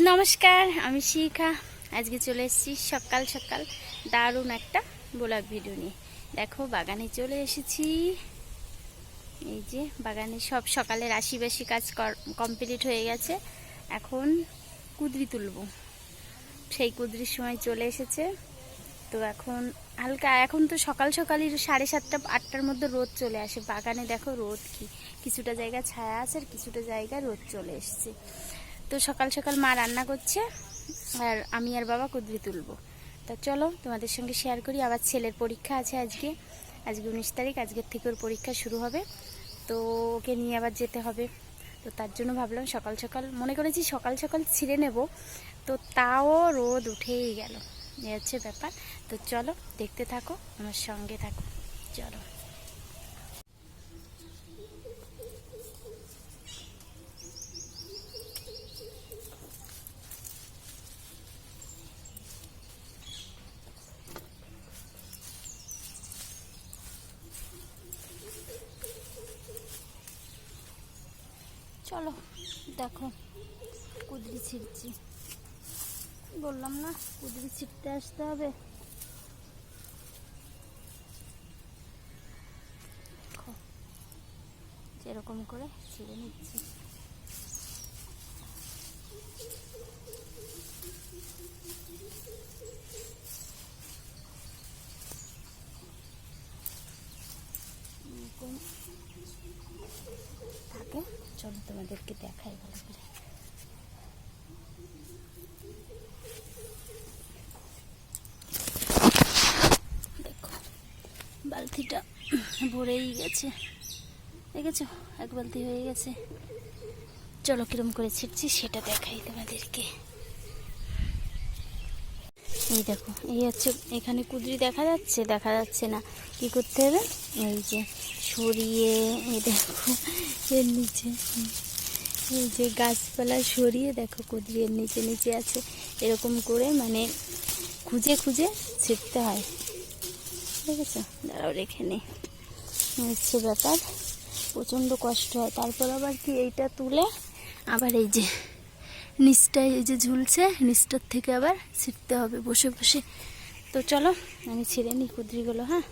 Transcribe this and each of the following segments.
নমস্কার, আমি শিখা। আজকে চলে এসেছি সকাল সকাল দারুণ একটা ব্লগ ভিডিও নিয়ে। দেখো, বাগানে চলে এসেছি। এই যে, বাগানে সব সকালের আশিবাসি কাজ কমপ্লিট হয়ে গেছে। এখন কুদরি তুলব। সেই কুদরির সময় চলে এসেছে। তো এখন হালকা, এখন তো সকাল সকালই সাড়ে সাতটা, আটটার মধ্যে রোদ চলে আসে। বাগানে দেখো রোদ কি, কিছুটা জায়গা ছায়া আছে আর কিছুটা জায়গায় রোদ চলে এসেছে। তো সকাল সকাল মা রান্না করছে, আর আমি আর বাবা কুদরি তুলবো। তা চলো তোমাদের সঙ্গে শেয়ার করি, আবার ছেলের পরীক্ষা আছে আজকে। আজকে উনিশ তারিখ, আজকের থেকে ওর পরীক্ষা শুরু হবে। তো ওকে নিয়ে আবার যেতে হবে। তো তার জন্য ভাবলাম সকাল সকাল, মনে করেছি সকাল সকাল ছিঁড়ে নেব, তো তাও রোদ উঠেই গেল। এ হচ্ছে ব্যাপার। তো চলো দেখতে থাকো, আমার সঙ্গে থাকো। চলো। চলো দেখো কুদরি ছিঁড়ছি। বললাম না কুদরি ছিঁড়তে আসতে হবে। দেখো, যেরকম করে ছিঁড়ে নিচ্ছি এরকম থাকে চলো তোমাদেরকে দেখাই ভালো করে। দেখো, বালতিটা ভরেই গেছে। দেখেছ? এক বালতি হয়ে গেছে। চলো কিরম করে ছিটছি, সেটা দেখাই তোমাদেরকে। এই দেখো, এই হচ্ছে এখানে কুদরি দেখা যাচ্ছে দেখা যাচ্ছে না। কি করতে হবে? এই যে সরিয়ে দেখো, এর নিচে, এই যে গাছপালা সরিয়ে, দেখো কুদরি এর নিচে নিচে আছে, এরকম করে মানে খুঁজে খুঁজে ছিটতে হয়। দেখেছ দাঁড়াও, রেখে নে। হচ্ছে ব্যাপার। প্রচণ্ড কষ্ট হয়। তারপর আবার কি এইটা তুলে আবার এই যে নিচটায় এই যে ঝুলছে, নিচটার থেকে আবার ছিটতে হবে বসে বসে। তো চলো, আমি ছিঁড়ে নিই কুদরিগুলো হ্যাঁ?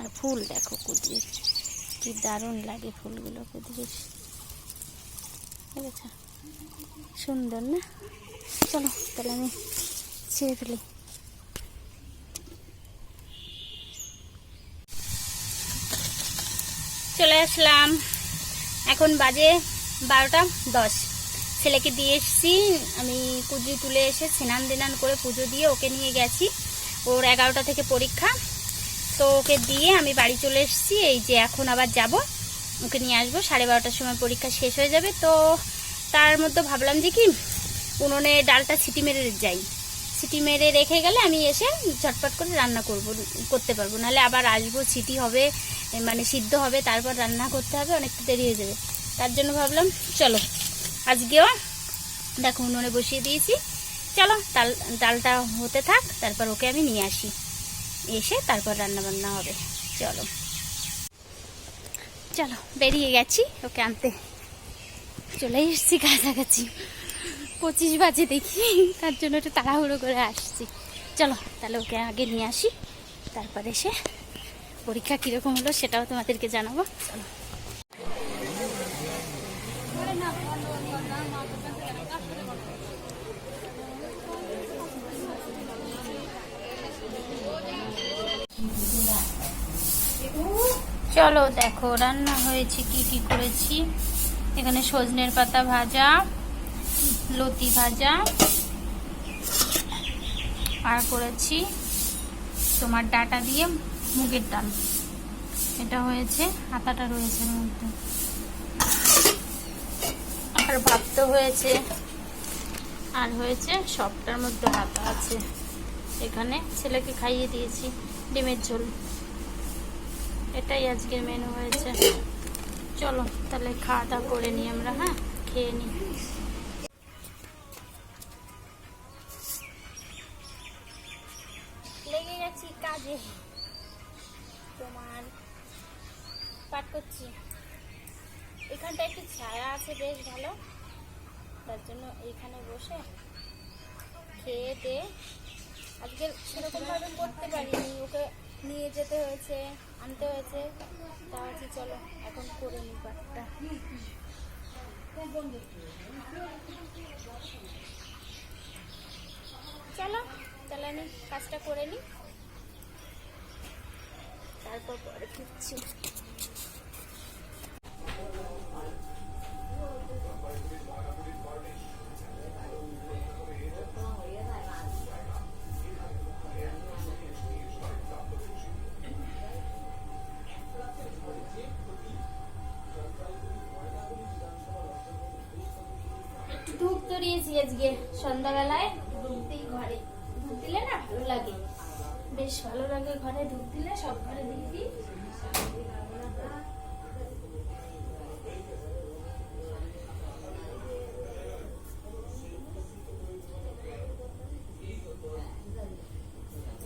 আর ফুল দেখো কুদরির কি দারুণ লাগে ফুলগুলো আছে সুন্দর না? চলো, তাহলে আমি ছেড়ে ফেলি। চলে আসলাম। এখন বাজে বারোটা দশ। ছেলেকে দিয়ে এসেছি। আমি কুদরি তুলে এসে স্নান দিনান করে পুজো দিয়ে ওকে নিয়ে গেছি। ওর এগারোটা থেকে পরীক্ষা। তো ওকে দিয়ে আমি বাড়ি চলে এসেছি। এই যে এখন আবার যাব। ওকে নিয়ে আসব। সাড়ে বারোটার সময় পরীক্ষা শেষ হয়ে যাবে। তো তার মধ্যে ভাবলাম যে কি, উনুনে ডালটা ছিটি মেরে যাই। ছিটি মেরে রেখে গেলে আমি এসে চটপট করে রান্না করব, করতে পারব। নাহলে আবার আসব, ছিটি হবে মানে সিদ্ধ হবে, তারপর রান্না করতে হবে, অনেকটা দেরি হয়ে যাবে। তার জন্য ভাবলাম, চলো, আজকেও দেখো উনুনে বসিয়ে দিয়েছি। চলো, ডাল, ডালটা হতে থাক, তারপর ওকে আমি নিয়ে আসি। এসে তারপর রান্নাবান্না হবে। চলো। চলো, বেরিয়ে গেছি ওকে আনতে। চলে এসছি কাছাকাছি। পঁচিশ বাজে দেখি, তার জন্য একটু তাড়াহুড়ো করে আসছি। চলো, তাহলে ওকে আগে নিয়ে আসি, তারপরে এসে পরীক্ষা কীরকম হলো সেটাও তোমাদেরকে জানাব। চলো। চলো দেখো রান্না হয়েছে কি কি করেছি। এখানে সজনের পাতা ভাজা, লতি ভাজা, আর করেছি তোমার ডাটা দিয়ে মুগের ডাল। এটা হয়েছে হাতাটা রয়েছে এর মধ্যে। আর ভাত তো হয়েছে, আর হয়েছে সবটার মধ্যে হাতা আছে। এখানে ছেলেকে খাইয়ে দিয়েছি, ডিমের ঝোল। এটাই আজকের মেনু হয়েছে। চলো, তাহলে খাওয়া দাওয়া করে নিই আমরা হ্যাঁ? খেয়ে নিই। লেগে গেছি কাজে। তোমার করছি। একটু আছে বেশ ভালো। তার জন্য এইখানে বসে খেয়ে আজকে সেরকম ভাবে করতে পারিনি। ওকে নিয়ে যেতে হয়েছে, আনতে হয়েছে। তা আছে চলো, এখন করে নি পাটটা চলো, তাহলে আমি কাজটা করে নিই। তারপর পরে ফিরছি। ধরিয়েছি আজকে সন্ধ্যাবেলায়। ধূপ দিই ঘরে ধূপ দিলে না ভালো লাগে। বেশ ভালো লাগে ঘরে ধূপ দিলে সব ঘরে দিই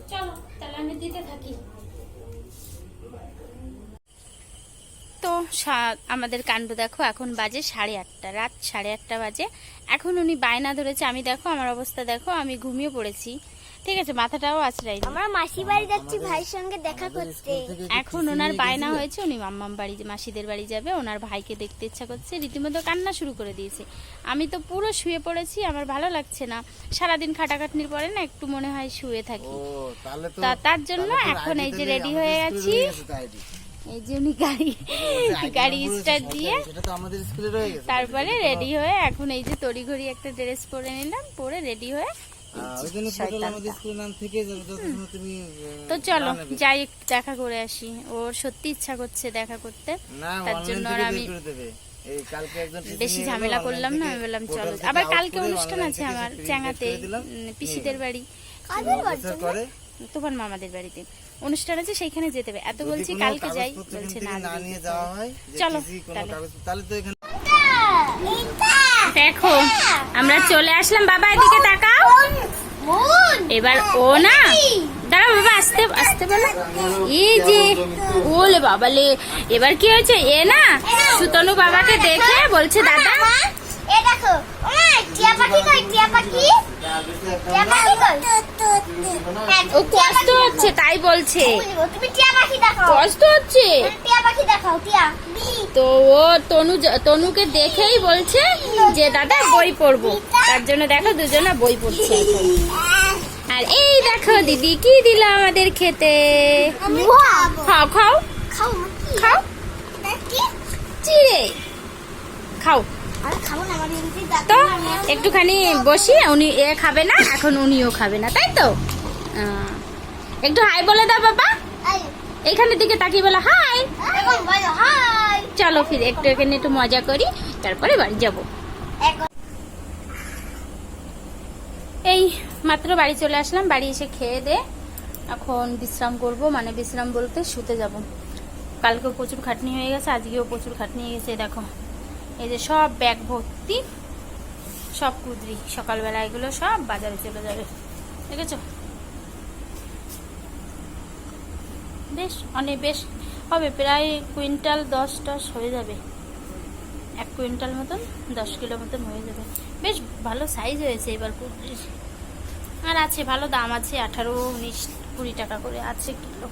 চলো, তাহলে আমি দিতে থাকি তো সা- আমাদের কাণ্ড দেখো এখন বাজে সাড়ে আটটা রাত সাড়ে আটটা বাজে। এখন উনি বায়না ধরেছে আমি দেখো আমার অবস্থা দেখো আমি ঘুমিয়ে পড়েছি। ঠিক আছে মাথাটাও আছড়াই আমরা মাসি বাড়ি যাচ্ছি ভাইয়ের সঙ্গে দেখা করতে। এখন ওনার বায়না হয়েছে উনি মাম্মাম বাড়ি মাসিদের বাড়ি যাবে ওনার ভাইকে দেখতে ইচ্ছা করছে রীতিমতো কান্না শুরু করে দিয়েছে। আমি তো পুরো শুয়ে পড়েছি আমার ভালো লাগছে না। সারাদিন খাটাখাটনির পরে না একটু মনে হয় শুয়ে থাকি। ও তাহলে তো তার জন্য এখন এই যে রেডি হয়ে গেছে। এই যে উনি গাড়ি গাড়ি স্টার্ট দিয়ে সেটা তো আমাদের স্কুলে রয়ে গেছে। তারপরে রেডি হয়ে এখন এই যে তড়িঘড়ি একটা ড্রেস পরে নিলাম পরে রেডি হয়ে তো চলো যাই একটু দেখা করে আসি। ওর সত্যি ইচ্ছা করছে দেখা করতে। তার জন্য আর আমি বেশি ঝামেলা করলাম না আমি বললাম চলো। আবার কালকে অনুষ্ঠান আছে আমার চ্যাঙাতে পিসিদের বাড়ি। তোমার মামাদের বাড়িতে। অনুষ্ঠান আছে সেইখানে যেতে হবে। এত বলছি কালকে যাই বলছে না নিয়ে যাওয়া হয় চলো, তাহলে। তো এখানে দেখো আমরা চলে আসলাম। বাবা এদিকে তাকাও। এবার ও না দাঁড়াও বাবা আসতে আসতে বলো। এই যে ওলে বাবা লে। এবার কি হয়েছে? এ না সুতনু বাবাকে দেখে বলছে দাদা এ দেখো ওমা টিয়া পাখি কই? টিয়া পাখি? টিয়া পাখি কই? ও কষ্ট হচ্ছে তাই বলছে। তুমি টিয়া পাখি দেখাও। কষ্ট হচ্ছে? টিয়া পাখি দেখাও টিয়া তো ও তনু তনুকে দেখেই বলছে যে দাদা বই পড়ব। তার জন্য দেখো দুজনা বই পড়ছে আর এই দেখো দিদি কি দিল আমাদের খেতে? খাও খাও। খাও। খাও চিড়ে। খাও। আমি তো একটুখানি বসি, উনি এ খাবে না, এখন উনিও খাবে না, তাই তো? একটু হাই বলে দাও বাবা। এখানের দিকে তাকিয়ে বলো, হাই। চলো ফির, একটু এখানে একটু মজা করি, তারপরে বাড়ি যাব। এই মাত্র বাড়ি চলে আসলাম, বাড়ি এসে খেয়ে দে। এখন বিশ্রাম করব মানে বিশ্রাম বলতে শুতে যাব। কালকেও প্রচুর খাটনি হয়ে গেছে, আজকেও প্রচুর খাটনি হয়ে গেছে দেখো। এই যে সব ব্যাগ ভর্তি, সব কুদরি, সকালবেলা এগুলো সব বাজারে চলে যাবে। দেখেছ? বেশ, অনেক বেশ, হবে প্রায় কুইন্টাল দশ টস হয়ে যাবে। এক কুইন্টাল মতন, দশ কিলো মতন হয়ে যাবে। বেশ ভালো সাইজ হয়েছে এবার কুদরির। আর আছে, ভালো দাম আছে, আঠারো, উনিশ, কুড়ি টাকা করে আছে কিলো।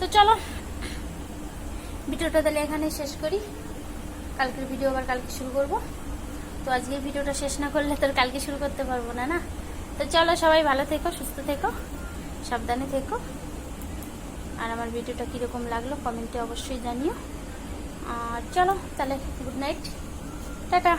তো চলো, ভিডিওটা তাহলে এখানে শেষ করি। কালকের ভিডিও আবার কালকে শুরু করব। তো আজকে ভিডিওটা শেষ না করলে তো কালকে শুরু করতে পারব না না? তো চলো সবাই ভালো থেকো, সুস্থ থেকো, সাবধানে থেকো। আর আমার ভিডিওটা কীরকম লাগল কমেন্টে অবশ্যই জানিও। আর চলো, তাহলে গুড নাইট টাটা।